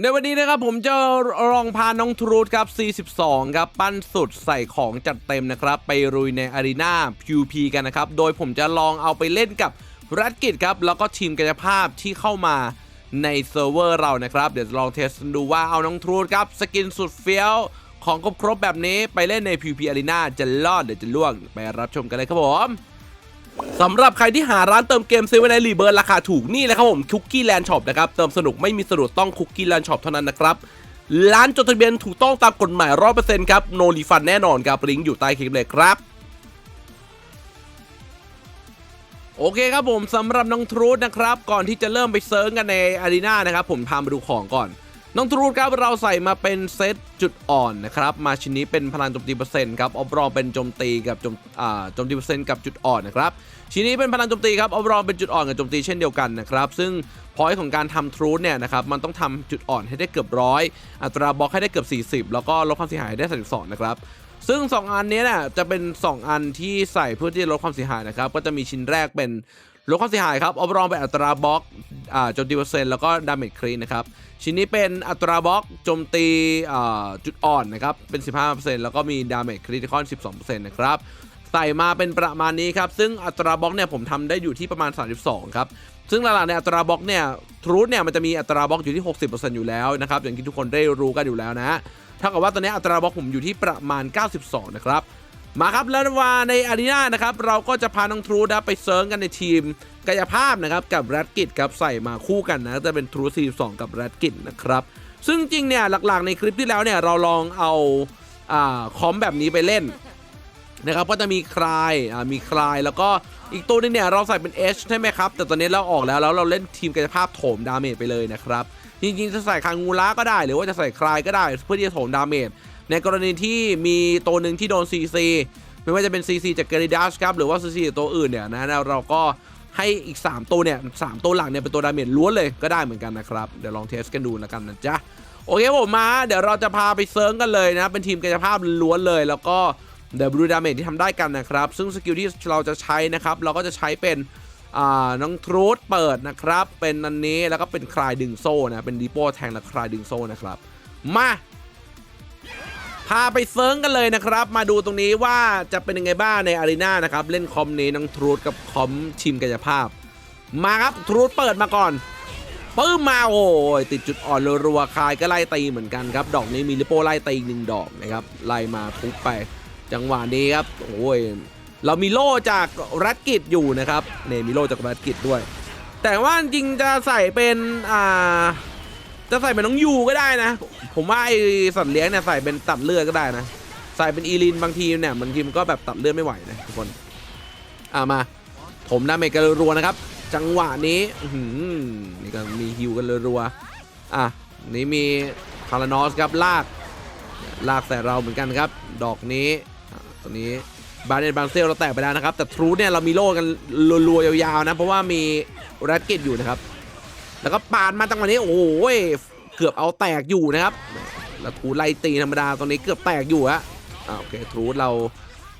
ในวันนี้นะครับผมจะลองพาน้องทรูดครับ 42 ครับ ปั้นสุดใส่ของจัดเต็มนะครับ ไปรุยในอารีนา PVP กันนะครับ โดยผมจะลองเอาไปเล่นกับรัดกิจครับ แล้วก็ทีมกายภาพที่เข้ามาในเซิร์ฟเวอร์เรานะครับ เดี๋ยวลองเทสดูว่าเอาน้องทรูดครับ สกินสุดเฟี้ยวของครบๆแบบนี้ไปเล่นใน PVP Arena จะรอดหรือจะล่วงไปรับชมกันเลยครับผม สำหรับใครที่หาร้านเติมเกมเซื้อไว้ในรีเบิร์ราคาถูกนี่เลยครับผมคุกกี้แลนด์ช็อปนะครับเติมสนุกไม่มีสะดุดต้องคุกกี้แลนด์ช็อปเท่านั้นนะครับร้านจดทะเบียนถูกต้องตามกฎหมายร้อยเปอร์เซ็นต์ครับโนรีฟันแน่นอนครับลิงก์อยู่ใต้คลิปเลยครับโอเคครับผมสำหรับน้องทรูดนะครับ ก่อนที่จะเริ่มไปเซิร์งกันในอารีนานะครับผมพามาดูของก่อน น้องทรูดครับเราใส่มาเป็นเซตจุดอ่อนนะครับ มาชิ้นนี้เป็นพลังโจมตีเปอร์เซ็นต์ครับ ออฟรองเป็นโจมตีกับโจมอ่าโจมตีเปอร์เซ็นต์กับจุดอ่อนนะครับ ชิ้นนี้เป็นพลังโจมตีครับ ออฟรองเป็นจุดอ่อนกับโจมตีเช่นเดียวกันนะครับ ซึ่งพอยต์ของการทำทรูดเนี่ยนะครับ มันต้องทำจุดอ่อนให้ได้เกือบร้อยอัตราบล็อกให้ได้เกือบ 40 แล้วก็ลดความเสียหายได้32นะครับซึ่ง 2 อันนี้เนี่ยจะเป็น 2 อันที่ใส่เพื่อที่จะลดความเสียหายนะครับ ก็จะมีชิ้นแรกเป็น ลดความเสียหายครับออฟรองเป็นอัตราบล็อกอ่าโจมตีเปอร์เซ็นต์แล้วก็ดาเมจครีนนะครับชิ้นนี้เป็นอัตราบล็อกโจมตีอ่าจุดอ่อนนะครับเป็น 15%แล้วก็มีดาเมจคริติคอน 12%นะครับใส่มาเป็นประมาณนี้ครับ ซึ่งอัตราบล็อกเนี่ยผมทำได้อยู่ที่ประมาณ 32 ครับ ซึ่งหลักๆในอัตราบล็อกเนี่ยทรูดเนี่ยมันจะมีอัตราบล็อกอยู่ที่ 60%อยู่แล้วนะครับอย่างที่ทุกคนได้รู้กันอยู่แล้วนะเท่ากับว่าตอนนี้อัตราบล็อกผมอยู่ที่ประมาณ 92 นะครับ มาครับแล้วว่าในอารีนานะครับเราก็จะพาน้องทรูดไปเซิร์งกันในทีมกายภาพนะครับกับแรดกิจครับใส่มาคู่กันนะจะเป็นทรูด42กับแรดกิจนะครับซึ่งจริงเนี่ยหลักๆในคลิปที่แล้วเนี่ยเราลองเอาอ่าคอมแบบนี้ไปเล่นนะครับก็จะมีคลายอ่ามีคลายแล้วก็อีกตัวนึงเนี่ยเราใส่เป็น H ใช่ไหมครับ แต่ตอนนี้เราออกแล้วแล้วเราเล่นทีมกายภาพโถมดาเมจไปเลยนะครับจริงๆจะใส่คางงูล่าก็ได้ หรือว่าจะใส่คลายก็ได้เพื่อที่จะโถมดาเมจ ในกรณีที่มีตัวหนึ่งที่โดน CC ไม่ว่าจะเป็น CC จากเกริดัสครับหรือว่า CC จากตัวอื่นเนี่ยนะเราก็ให้อีก 3 ตัวเนี่ยสามตัวหลังเนี่ยเป็นตัวดาเมจล้วนเลยก็ได้เหมือนกันนะครับ เดี๋ยวลองเทสกันดูแล้วกันนะจ๊ะ โอเคผมมา เดี๋ยวเราจะพาไปเซิร์งกันเลยนะ เป็นทีมกายภาพล้วนเลยแล้วก็เดี๋ยวดูดาเมจที่ทำได้กันนะครับ ซึ่งสกิลที่เราจะใช้นะครับ เราก็จะใช้เป็นน้องทรูดเปิดนะครับ เป็นอันนี้แล้วก็เป็นคลายดึงโซ่นะ เป็นดีโป้แทงและคลายดึงโซ่นะครับ มา พาไปเซิร์งกันเลยนะครับ มาดูตรงนี้ว่าจะเป็นยังไงบ้างในอารีนานะครับ เล่นคอมนี้น้องทรูดกับคอมทีมกายภาพ มาครับทรูดเปิดมาก่อนปื้มมาโอ้ยติดจุดอ่อนรัวๆคายก็ไล่ตีเหมือนกันครับ ดอกนี้มีลิโป้ไล่ตีอีกหนึ่งดอกนะครับไล่มาทุบไป จังหวะนี้ครับโอ้ยเรามีโล่จากรัดกิจอยู่นะครับเนี่ยมีโล่จากรัดกิจด้วย แต่ว่าจริงจะใส่เป็นอ่า จะใส่เป็นน้องยูก็ได้นะ ผมว่าไอสัตว์เลี้ยงเนี่ยใส่เป็นตัดเลือดก็ได้นะ ใส่เป็นอีลินบางทีเนี่ยบางทีมันก็แบบตัดเลือดไม่ไหวนะทุกคน อ่ามา ผมดาเมจกันรัวนะครับ จังหวะนี้หือนี่ก็มีฮิวกันรัวอะนี่มีคาร์ลานอสครับลากลากแต่เราเหมือนกันครับ ดอกนี้ตัวนี้บาร์เนตบางเซลเราแตกไปแล้วนะครับ แต่ทรูเนี่ยเรามีโล่กันรัวๆยาวๆนะ เพราะว่ามีแรดเกตอยู่นะครับ แล้วก็ปาดมาจังหวะนี้โอ้โหเกือบเอาแตกอยู่นะครับ แล้วทูไล่ตีธรรมดาตอนนี้เกือบแตกอยู่ฮะอ่าโอเคทูเรา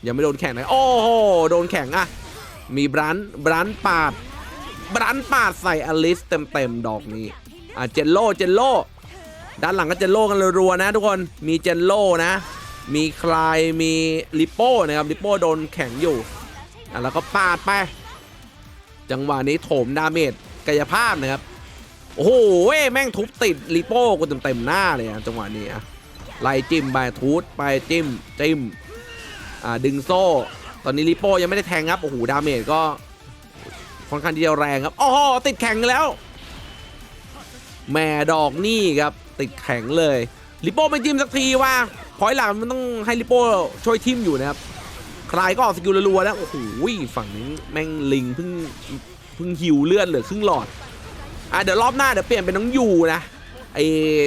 ยังไม่โดนแข่งเลยโอ้โหโดนแข่งอะมีบรันบรันปาดบรันปาดใส่อลิสเต็มๆดอกนี้อะเจนโลเจนโลด้านหลังก็เจนโลกันรัวๆนะทุกคนมีเจนโลนะมีคลายมีลิโป้นะครับลิโป้โดนแข็งอยู่อะแล้วก็ปาดไป จังหวะนี้โถมดาเมจกายภาพนะครับ โอ้โหเว้ยแม่งทุบติดลิโป้กูเต็มๆหน้าเลยอะจังหวะนี้อะไล่จิ้มไปทูดไปจิ้มจิ้มอ่าดึงโซ่ ตอนนี้ลิโป้ยังไม่ได้แทงครับโอ้โหดาเมจก็ค่อนข้างที่จะแรงครับโอ้โหติดแข็งแล้วแม่ดอกนี่ครับติดแข็งเลยลิโป้ไม่จิ้มสักทีว่าพอยหลังมันต้องให้ลิโป้ช่วยทิมอยู่นะครับคลายก็ออกสกิลรัวๆแล้วโอ้โหฝั่งนี้แม่งลิงเพิ่งเพิ่งหิวเลือดเหลือครึ่งหลอด อะเดี๋ยวรอบหน้าเดี๋ยวเปลี่ยนเป็นน้องยูนะไอ้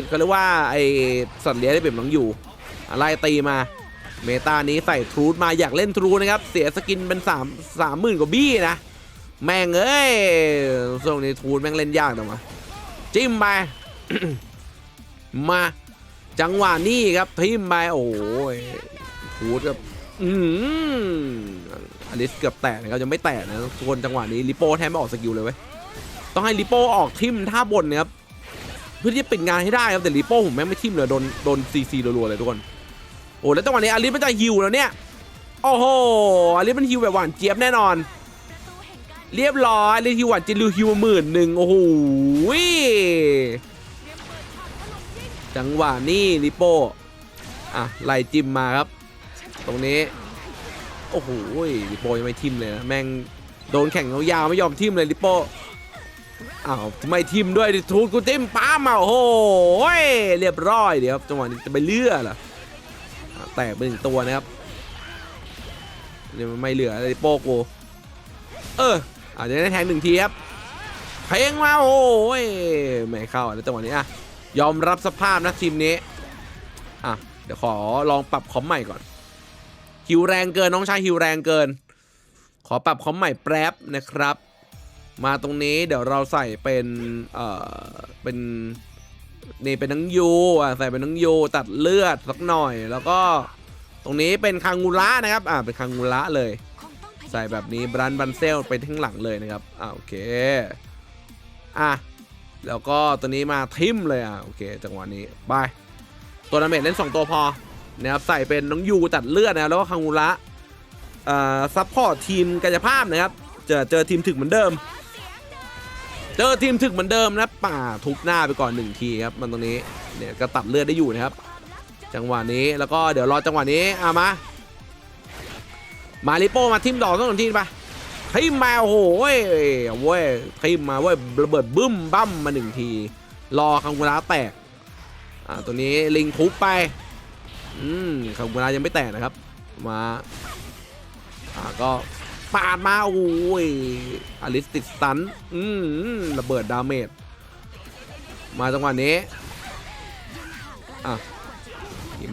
ก็เรียกว่าไอ้สัตว์เลี้ยงได้เปลี่ยนน้องยูอะไล่ตีมา เมตานี้ใส่ทรูดมาอยากเล่นทรูนะครับ เสียสกินเป็น3 3 0,000กว่าบี้นะ แม่งเอ้ยช่วงนี้ทรูดแม่งเล่นยากแต่มาจิ้มไป มา จังหวะนี้ครับทิมไปโอ้ยทรูดกับอืมอลิสเกือบแตกนะครับจะไม่แตกนะทุกคนจังหวะนี้ลิโป้แทบไม่ออกสกิลเลยเว้ย ต้องให้ลิโป้ออกทิมท่าบนนะครับเพื่อที่จะปิดงานให้ได้ครับแต่ลิโป้ผมแม่งไม่ทิมเลยโดนโดนซีซีรัวๆเลยทุกคนโอ้แล้วจังหวะนี้อาริสมันจะฮิวแล้วเนี่ยโอ้โหอาริสมันฮิวแบบหวานเจี๊ยบแน่นอน เรียบร้อยเลยฮิวหวานเจี๊ยบริวฮิวหมื่นหนึ่งโอ้โหจังหวะนี้ลิโป้อะไล่จิ้มมาครับ ตรงนี้โอ้โหลิโป้ยังไม่ทิมเลยนะแม่งโดนแข่งยาวๆไม่ยอมทิมเลยลิโป้ อ้าวไม่ทิมด้วยดิทูดกูทิมป้ามาโอ้โหเรียบร้อยเดี๋ยวครับจังหวะนี้จะไปเลือเหรออะแตกไปหนึ่งตัวนะครับเดี๋ยวไม่เหลือลิโป้กูเอออาจจะได้แทงหนึ่งทีครับเพลงมาโอ้ยไม่เข้าแล้วจังหวะนี้อะยอมรับสภาพนะทีมนี้อะเดี๋ยวขอลองปรับคอมใหม่ก่อนฮิวแรงเกินน้องชายฮิวแรงเกิน ขอปรับคอมใหม่แป๊บนะครับ มาตรงนี้เดี๋ยวเราใส่เป็นเอ่อเป็นนี่เป็นนังยูอะใส่เป็นนังยูตัดเลือดสักหน่อย แล้วก็ตรงนี้เป็นคางูระนะครับอ่าเป็นคางูระเลย ใส่แบบนี้บรันบันเซลไปทั้งหลังเลยนะครับอ่าโอเคอะแล้วก็ตัวนี้มาทิมเลยอะโอเคจังหวะนี้ไปตัวนาเมจเล่น 2 ตัวพอนะครับใส่เป็นน้องยูตัดเลือดนะแล้วก็คางูระอ่าซัพพอร์ตทีมกายภาพนะครับเจอเจอทีมถึกเหมือนเดิม เจอทีมถึกเหมือนเดิมนะป่าทุบหน้าไปก่อนหนึ่งทีครับมันตรงนี้เนี่ยก็ตัดเลือดได้อยู่นะครับ จังหวะนี้แล้วก็เดี๋ยวรอจังหวะนี้อะมา มาริโป้มาทิมดอกต้องหนึ่งทีไปทิมมาโอ้โหเว้ยเว้ยทิมมาเว้ยระเบิดบึ้มบั้มมาหนึ่งที รอคังกุระแตกอ่าตัวนี้ลิงทุบไปอืมคังกุระยังไม่แตกนะครับ มาอ่าก็ ปาดมาโอ้ยอลิสติดสันอืมระเบิดดาเมจมาจังหวะนี้อะ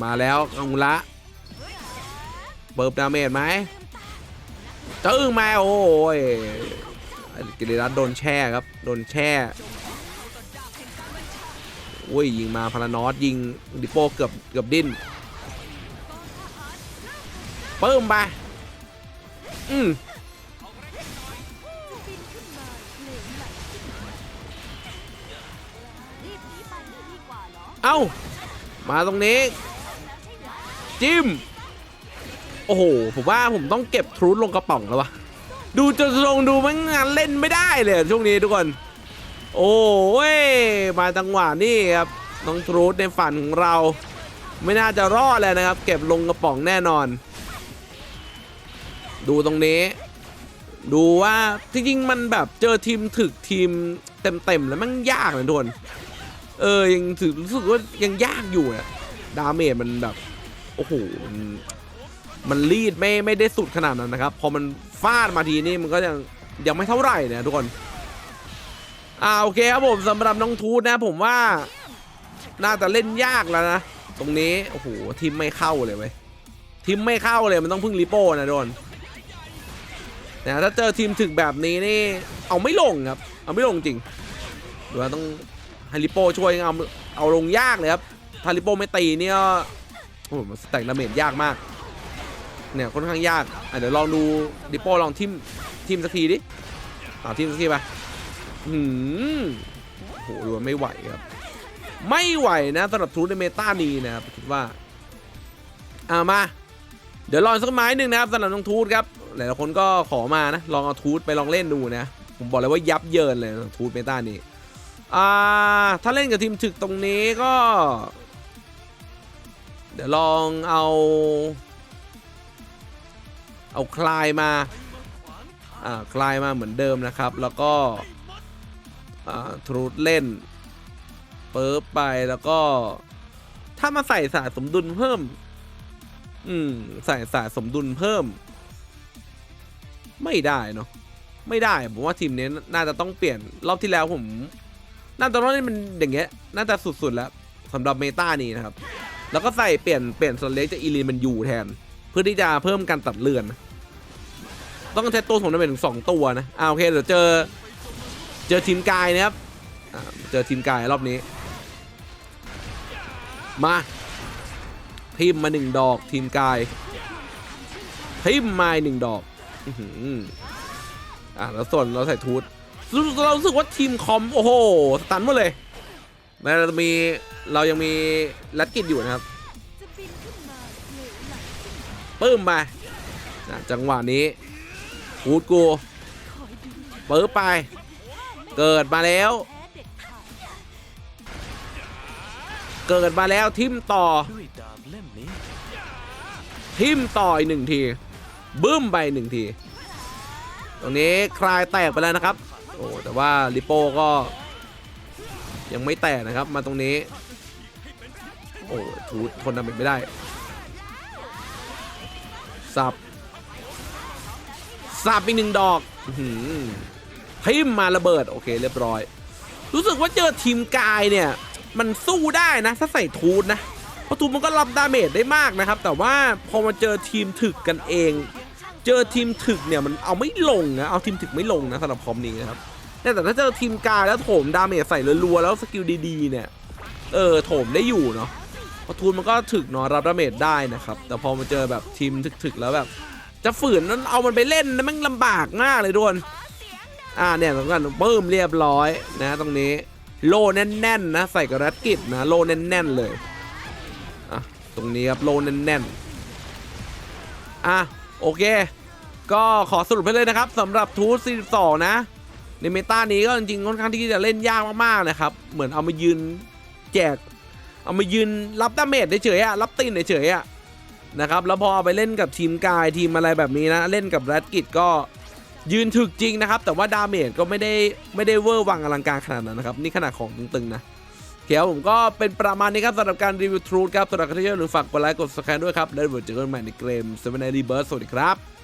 มาแล้วคังกุระเปิบดาเมจไหมจึ้งมาโอ้ยกิริรัตโดนแช่ครับ โดนแช่โอ้ยยิงมาพารานอสยิงดิโป้เกือบเกือบดิ้นเพิ่มไป อืมเอ้า มาตรงนี้ จิ้ม โอ้โห ผมว่าผมต้องเก็บทรูดลงกระป๋องแล้ววะ ดูจะลงดูมันงานเล่นไม่ได้เลยช่วงนี้ทุกคน โอ้ย มาจังหวะนี่ครับ น้องทรูดในฝันของเรา ไม่น่าจะรอดเลยนะครับ เก็บลงกระป๋องแน่นอน ดูตรงนี้ ดูว่าจริงๆมันแบบเจอทีมถึกทีมเต็มๆแล้วมันยากเลยทุกคนเออยังถือรู้สึกว่ายังยากอยู่อะดาเมจมันแบบโอ้โหมันมันรีดไม่ไม่ได้สุดขนาดนั้นนะครับ พอมันฟาดมาทีนี่มันก็ยังยังไม่เท่าไหร่นะทุกคนอ่าโอเคครับผมสำหรับน้องทูตนะ ผมว่าน่าจะเล่นยากแล้วนะตรงนี้โอ้โหทีมไม่เข้าเลยเว้ยทีมไม่เข้าเลยมันต้องพึ่งริโป้นะทุกคน นะถ้าเจอทีมถึกแบบนี้นี่เอาไม่ลงครับ เอาไม่ลงจริงเดี๋ยวต้องให้ริโป้ช่วยเอาเอาลงยากเลยครับถ้าริโป้ไม่ตีเนี่ยโอ้โหสแต็กดาเมจยากมากเนี่ยค่อนข้างยากอะเดี๋ยวลองดูริโป้ลองทิมทิมสักทีดิเอาทิมสักทีไปหืมโอ้โหดูว่าไม่ไหวครับ ไม่ไหวนะสำหรับทูตในเมตานี้นะครับคิดว่าอ่ามา เดี๋ยวลองสักไม้หนึ่งนะครับสำหรับน้องทูตครับ หลายๆคนก็ขอมานะลองเอาทูตไปลองเล่นดูนะ ผมบอกเลยว่ายับเยินเลยทูตเมตานี้อ่าถ้าเล่นกับทีมถึกตรงนี้ก็ เดี๋ยวลองเอา เอาคลายมาอ่าคลายมาเหมือนเดิมนะครับ แล้วก็อ่าทรูดเล่นเปิบไปแล้วก็ ถ้ามาใส่สาสมดุลเพิ่ม อืม ใส่สาสมดุลเพิ่ม ไม่ได้เนาะไม่ได้ผมว่าทีมนี้น่าจะต้องเปลี่ยนรอบที่แล้วผมน่าจะต้องเล่นมันอย่างเงี้ยน่าจะสุดๆแล้วสำหรับเมตานี้นะครับ แล้วก็ใส่เปลี่ยนเปลี่ยนส่วนเล็กจากอีลีนมันอยู่แทน เพื่อที่จะเพิ่มการตัดเลือน ต้องใช้ตัวผมได้เป็นถึงสองตัวนะอ่าโอเคเดี๋ยวเจอ เจอทีมกายนะครับเจอทีมกายรอบนี้ มาทิมมาหนึ่งดอกทีมกายทิมมาหนึ่งดอก อื้อหืออ่าแล้วส่วนเราใส่ทูตเรารู้สึกว่าทีมคอม โอ้โห สตันหมดเลยแม้เราจะมีเรายังมีลัดกิจอยู่นะครับจะบินขึ้นมาเหลวไหลปึ้มไปจังหวะนี้พูดกูปื้ไป เกิดมาแล้ว เกิดมาแล้วทิมต่อ ทิมต่ออีกหนึ่งที บึ้มไปหนึ่งที ตรงนี้คลายแตกไปแล้วนะครับ โอ้แต่ว่าลิโป้ก็ยังไม่แตกนะครับมาตรงนี้ โอ้ทูทนดาเมจไม่ได้ สับ สับอีกหนึ่งดอกทิมมาระเบิด โอเคเรียบร้อย รู้สึกว่าเจอทีมกายเนี่ย มันสู้ได้นะ ถ้าใส่ทูตนะเพราะทูตมันก็รับดาเมจได้มากนะครับ แต่ว่าพอมาเจอทีมถึกกันเอง เจอทีมถึกเนี่ยมันเอาไม่ลงนะ เอาทีมถึกไม่ลงนะสำหรับคอมนี้นะครับแต่ถ้าเจอทีมกายแล้วโถมดาเมจใส่รัวๆแล้วสกิลดีๆเนี่ย เออโถมได้อยู่เนาะพราะทูนมันก็ถึกเนาะรับดาเมจได้นะครับ แต่พอมาเจอแบบทีมถึกๆแล้วแบบ จะฝืนนั้นเอามันไปเล่นนะมันลำบากมากเลยทุกคนอ่าเนี่ยตรงกันเบิ่มเรียบร้อยนะตรงนี้โลแน่นๆนะใส่กับรัดกิจนะโลแน่นๆเลยอะตรงนี้ครับโลแน่นๆอะโอเค ก็ขอสรุปให้เลยนะครับสำหรับทูต42 นะ ในเมตานี้ก็จริงๆค่อนข้างที่จะเล่นยากมากๆนะครับ เหมือนเอามายืนแจก เอามายืนรับดาเมจเฉยๆอะรับตีนเฉยๆอะนะครับแล้วพอเอาไปเล่นกับทีมกายทีมอะไรแบบนี้นะ เล่นกับแรดกิจก็ยืนถึกจริงนะครับ แต่ว่าดาเมจก็ไม่ได้ไม่ได้เวอร์วังอลังการขนาดนั้นนะครับ นี่ขนาดของตึงๆนะเขียวผมก็เป็นประมาณนี้ครับสำหรับการรีวิวทรูดครับสำหรับใครที่ชอบหรือฝากกดไลค์กด subscribe ด้วยครับ แล้วเดี๋ยวเจอกันใหม่ในเกม7 Day Rebirth สวัสดีครับ